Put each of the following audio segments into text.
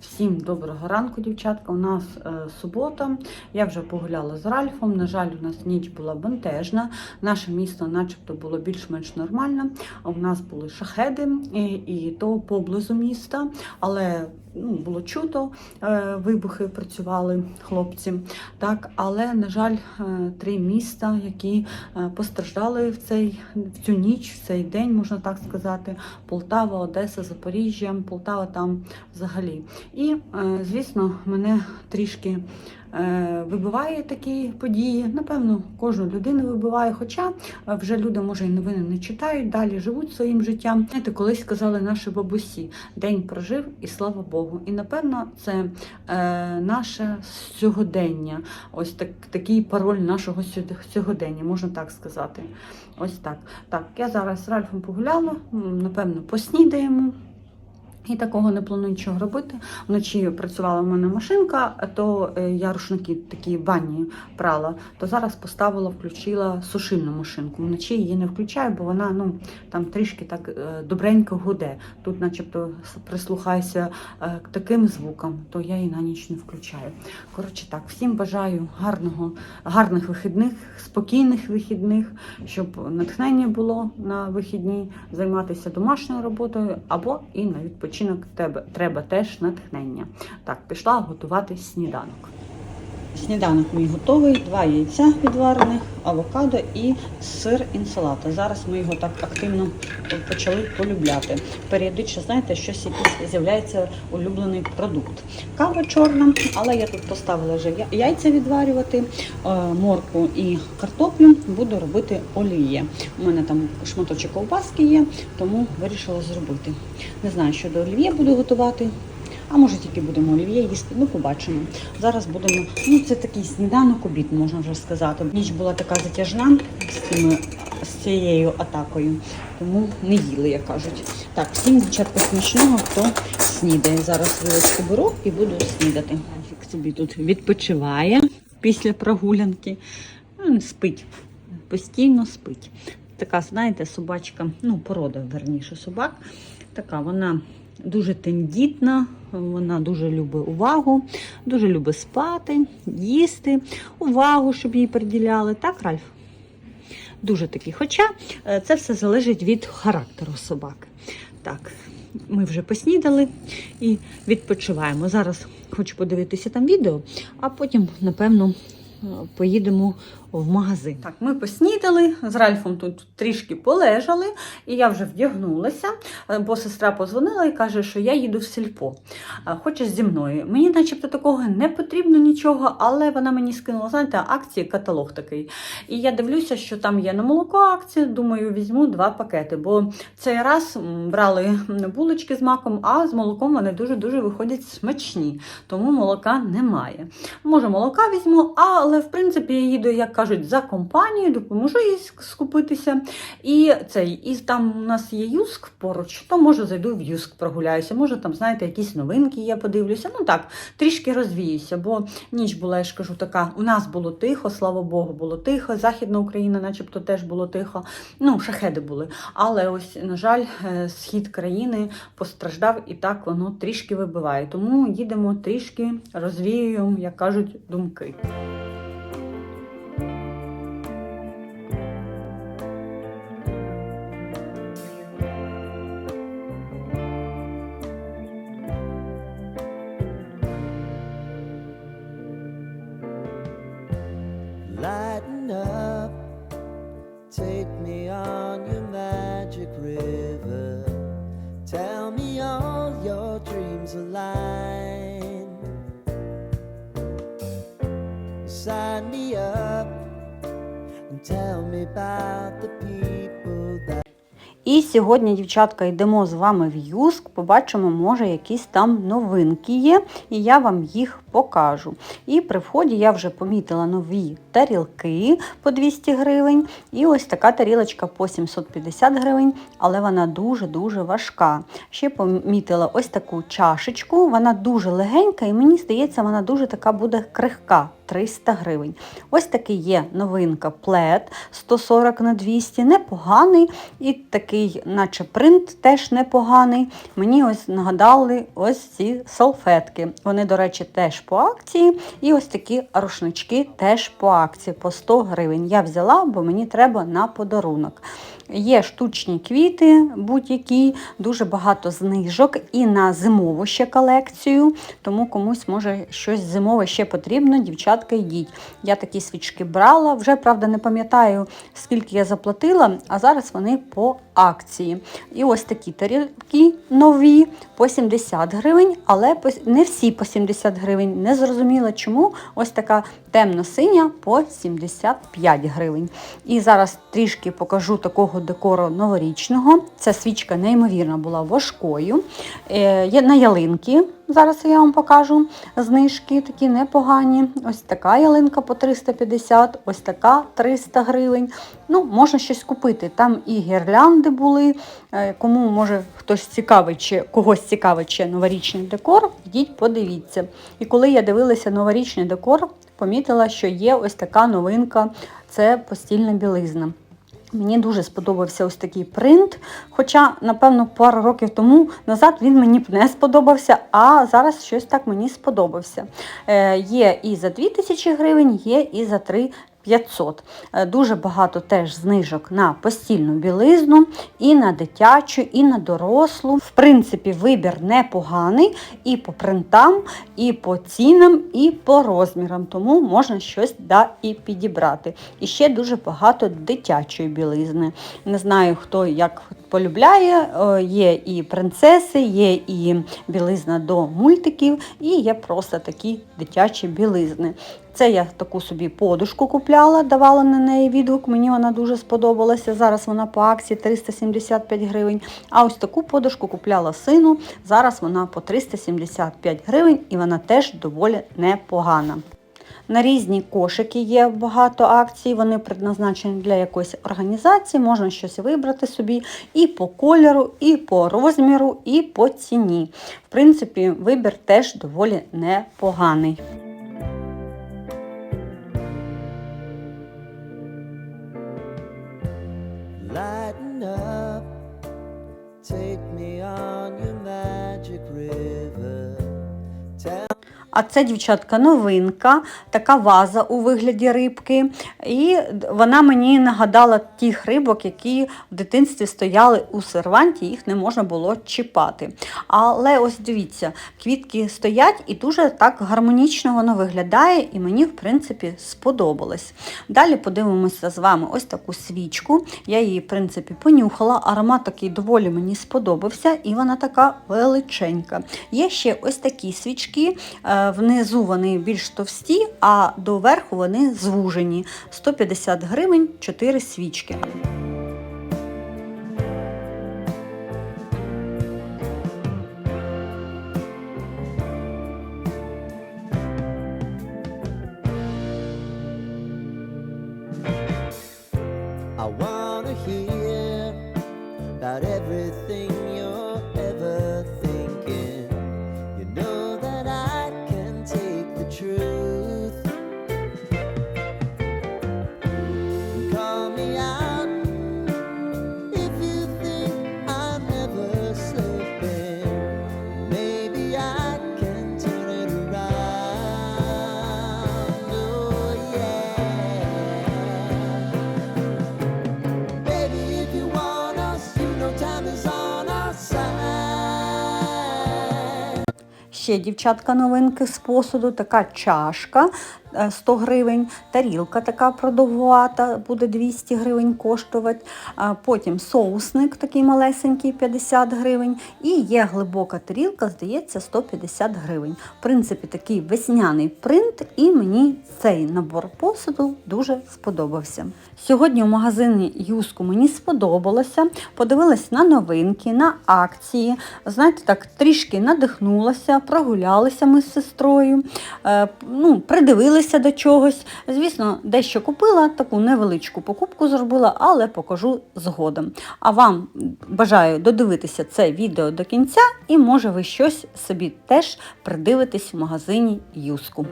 Всім доброго ранку, дівчатка. У нас е, субота. Я вже погуляла з Ральфом. На жаль, у нас ніч була бентежна. Наше місто, начебто, було більш-менш нормально. У нас були шахеди і, і то поблизу міста, але ну, було чуто, е, вибухи працювали хлопці. Так, але на жаль, е, три міста, які е, постраждали в цей в цю ніч, в цей день, можна так сказати. Полтава, Одеса, Запоріжжя, Полтава там взагалі. І, звісно, мене трішки вибиває такі події. Напевно, кожну людину вибиває. Хоча е, вже люди, може, і новини не читають, далі живуть своїм життям. Знаєте, колись сказали наші бабусі: день прожив і слава Богу. І напевно, це е, наше сьогодення. Ось так, такий пароль нашого сьогодення, можна так сказати. Ось так. Так, я зараз з Ральфом погуляла, напевно, поснідаємо. І такого не планую нічого робити. Вночі працювала в мене машинка, то е, я рушники такі в ванні прала, то зараз поставила, включила сушильну машинку. Вночі її не включаю, бо вона ну, там трішки так е, добренько гуде. Тут, начебто, прислухайся е, к таким звукам, то я її на ніч не включаю. Коротше так, всім бажаю гарного, гарних вихідних, спокійних вихідних, щоб натхнення було на вихідні, займатися домашньою роботою або і на відпочинок тебе треба теж натхнення. Так, пішла готувати сніданок. Сніданок мій готовий, два яйця відварених, авокадо і сир інсалата. Зараз ми його так активно почали полюбляти. Періодично, знаєте, щось якийсь з'являється улюблений продукт. Кава чорна, але я тут поставила вже яйця відварювати, е, моркву і картоплю. Буду робити оліє. У мене там шматочок ковбаски є, тому вирішила зробити. Не знаю, що до олів'є буду готувати. А може тільки будемо олів'є їсти, ну побачимо. Зараз будемо. Ну, це такий сніданок, обід, можна вже сказати. Ніч була така затяжна з, цими, з цією атакою, тому не їли, як кажуть. Так, всім дівчатка смачного, хто снідає. Зараз вилочку беру і буду снідати. Альфік собі тут відпочиває після прогулянки. Спить. Постійно спить. Така, знаєте, собачка, ну, порода, верніше, собак. Така вона дуже тендітна, вона дуже любить увагу, дуже любить спати, їсти, увагу, щоб їй приділяли. Так, Ральф? Дуже такий. Хоча е, це все залежить від характеру собаки. Так, ми вже поснідали і відпочиваємо. Зараз хочу подивитися там відео, а потім, напевно, поїдемо в магазин. Так, ми поснідали, з Ральфом тут трішки полежали, і я вже вдягнулася, е, бо сестра позвонила і каже, що я їду в сільпо. Е, Хоче зі мною. Мені, начебто, такого не потрібно нічого, але вона мені скинула, знаєте, акції, каталог такий. І я дивлюся, що там є на молоко акція. Думаю, візьму два пакети, бо цей раз брали булочки з маком, а з молоком вони дуже-дуже виходять смачні, тому молока немає. Може, молока візьму, але в принципі я їду, як кажуть, за компанією, допоможу їй скупитися. І цей, і там у нас є юск поруч, то може зайду в юск прогуляюся. Може, там, знаєте, якісь новинки я подивлюся. Ну так, трішки розвіюся, бо ніч була, я ж кажу, така. У нас було тихо, слава Богу, було тихо. Західна Україна, начебто, теж було тихо. Ну, шахеди були. Але ось, на жаль, е, схід країни постраждав і так воно трішки вибиває. Тому їдемо трішки розвіюємо, як кажуть, думки. І сьогодні, дівчатка, йдемо з вами в Юск. Побачимо, може, якісь там новинки є, і я вам їх покажу. І при вході я вже помітила нові тарілки по 200 гривень. І ось така тарілочка по 750 гривень, але вона дуже-дуже важка. Ще помітила ось таку чашечку, вона дуже легенька, і мені здається, вона дуже така буде крихка. 300 гривень. Ось такий є новинка плед 140 на 200, непоганий. І такий, наче принт, теж непоганий. Мені ось нагадали ось ці салфетки. Вони, до речі, теж по акції. І ось такі рушнички теж по акції по 100 гривень. Я взяла, бо мені треба на подарунок. Є штучні квіти, будь-які, дуже багато знижок і на зимову ще колекцію. Тому комусь може щось зимове ще потрібно. Дівчатка, йдіть. Я такі свічки брала. Вже правда не пам'ятаю, скільки я заплатила, а зараз вони по акції. І ось такі тарілки нові по 70 гривень, але не всі по 70 гривень. Не зрозуміла чому. Ось така темно-синя по 75 гривень. І зараз трішки покажу такого декору новорічного. Ця свічка неймовірно була важкою. Е, є на ялинки. Зараз я вам покажу знижки такі непогані. Ось така ялинка по 350, ось така 300 гривень. Ну, можна щось купити. Там і гірлянди були. Е, Кому може хтось цікавий чи когось цікавить ще новорічний декор, йдіть, подивіться. І коли я дивилася новорічний декор, помітила, що є ось така новинка це постільна білизна. Мені дуже сподобався ось такий принт. Хоча, напевно, пару років тому назад він мені б не сподобався, а зараз щось так мені сподобався. Е, є і за 2000 гривень, є і за 3 500. Е, Дуже багато теж знижок на постільну білизну, і на дитячу, і на дорослу. В принципі, вибір непоганий і по принтам, і по цінам, і по розмірам. Тому можна щось да і підібрати. І ще дуже багато дитячої білизни. Не знаю, хто як полюбляє. Е, Є і принцеси, є і білизна до мультиків, і є просто такі дитячі білизни. Це я таку собі подушку купляла, давала на неї відгук. Мені вона дуже сподобалася. Зараз вона по акції 375 гривень. А ось таку подушку купляла сину. Зараз вона по 375 гривень і вона теж доволі непогана. На різні кошики є багато акцій, вони предназначені для якоїсь організації, можна щось вибрати собі і по кольору, і по розміру, і по ціні. В принципі, вибір теж доволі непоганий. А це, дівчатка, новинка, така ваза у вигляді рибки. І вона мені нагадала тих рибок, які в дитинстві стояли у серванті, їх не можна було чіпати. Але ось дивіться, квітки стоять і дуже так гармонічно воно виглядає, і мені, в принципі, сподобалось. Далі подивимося з вами ось таку свічку. Я її, в принципі, понюхала. Аромат такий доволі мені сподобався, і вона така величенька. Є ще ось такі свічки. Внизу вони більш товсті, а доверху вони звужені. 150 гривень 4 свічки. Ще дівчатка новинки з посуду, така чашка 100 гривень, тарілка така продовгувата, буде 200 гривень коштувати. Потім соусник такий малесенький 50 гривень. І є глибока тарілка, здається, 150 гривень. В принципі, такий весняний принт, і мені цей набор посуду дуже сподобався. Сьогодні у магазині Юску мені сподобалося. Подивилась на новинки, на акції. Знаєте, так трішки надихнулася, прогулялися ми з сестрою, е, ну, придивилися до чогось. Звісно, дещо купила, таку невеличку покупку зробила, але покажу згодом. А вам бажаю додивитися це відео до кінця, і може ви щось собі теж придивитесь в магазині Юску.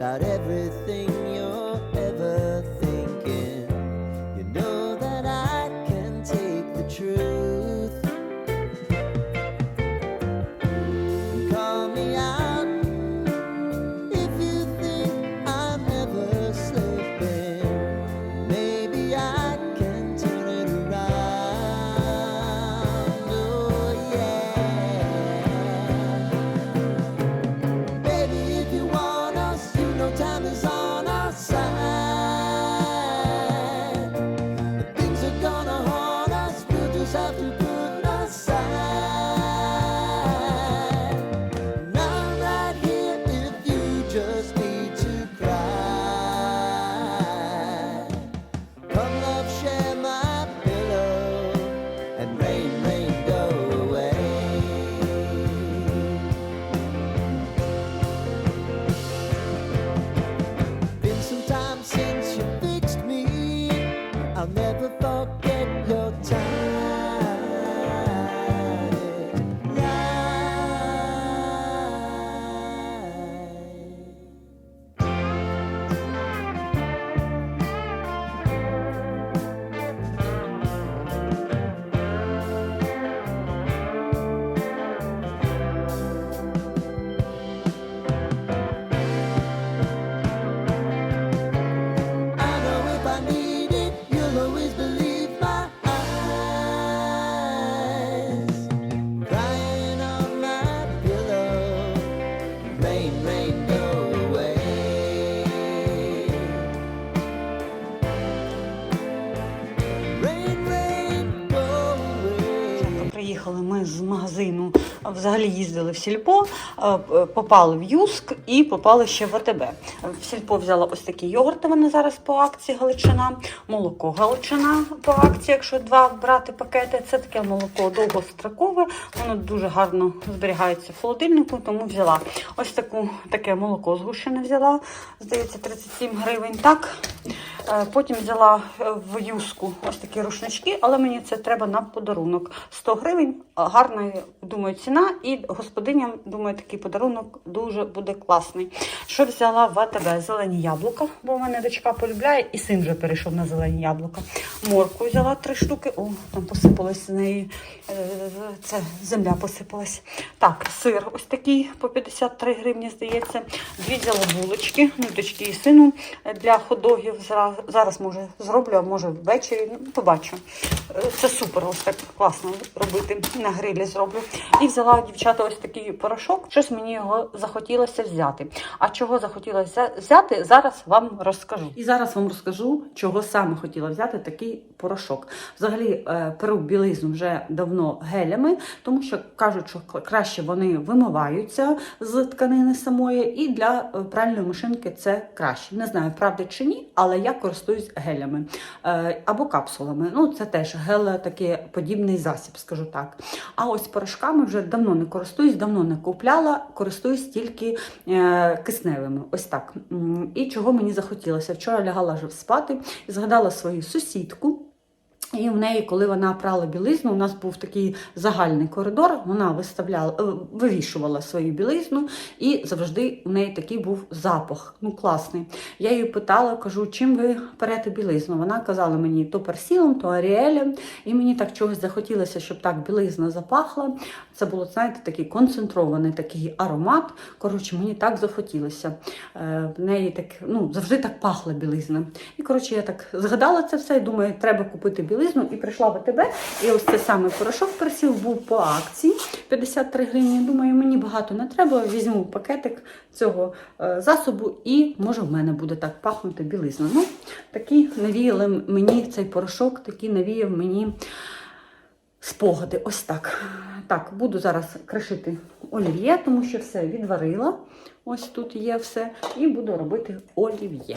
About everything you're взагалі їздили в сільпо, е, попали в Юск і попали ще в АТБ. В сільпо взяла ось такі йогурти, вони зараз по акції Галичина, молоко Галичина по акції, якщо два брати пакети. Це таке молоко довгострокове, воно дуже гарно зберігається в холодильнику, тому взяла. Ось таку, таке молоко згущене взяла, здається, 37 гривень. Так, Е, Потім взяла е, в юску ось такі рушнички, але мені це треба на подарунок. 100 гривень, гарна, думаю, ціна. І господиням, думаю, такий подарунок дуже буде класний. Що взяла в АТБ? Зелені яблука, бо в мене дочка полюбляє, і син вже перейшов на зелені яблука. Морку взяла три штуки. О, там посипалась з неї. е, Це земля посипалась. Так, сир ось такий по 53 гривні, здається. Дві взяла булочки, ну, дочки і сину е, для ходогів. Зараз, зараз може зроблю, а може ввечері. Ну, побачу. Е, Це супер, ось так класно робити. На грилі зроблю. І взяла дівчата ось такий порошок. Щось мені його захотілося взяти. А чого захотілося взяти, зараз вам розкажу. І зараз вам розкажу, чого саме хотіла взяти такий порошок. Взагалі е, перу білизну вже давно гелями, тому що кажуть, що краще вони вимиваються з тканини самої, і для е, пральної машинки це краще. Не знаю, правда чи ні, але я користуюсь гелями е, або капсулами. Ну, це теж гел такий подібний засіб, скажу так. А ось порошками вже давно не користуюсь, давно не купляла, користуюсь тільки е, кисневими. Ось так. І чого мені захотілося? Вчора лягала вже спати і згадала свою сусідку. І в неї, коли вона прала білизну, у нас був такий загальний коридор. Вона виставляла, е, вивішувала свою білизну, і завжди у неї такий був запах. Ну класний. Я її питала, кажу, чим ви перете білизну? Вона казала мені то персілом, то аріелем. І мені так чогось захотілося, щоб так білизна запахла. Це було, знаєте, такий концентрований такий аромат. Коротше, мені так захотілося. Е, В неї так, ну, завжди так пахла білизна. І коротше, я так згадала це все і думаю, треба купити білизну. І прийшла в АТБ. І ось це саме порошок персіл був по акції 53 гривні. Думаю, мені багато не треба. Візьму пакетик цього е, засобу, і може в мене буде так пахнути білизна. Ну, такі навіяли мені цей порошок, такий навіяв мені спогади. Ось так. Так, буду зараз кришити олів'є, тому що все відварила. Ось тут є все. І буду робити олів'є.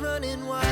running wild.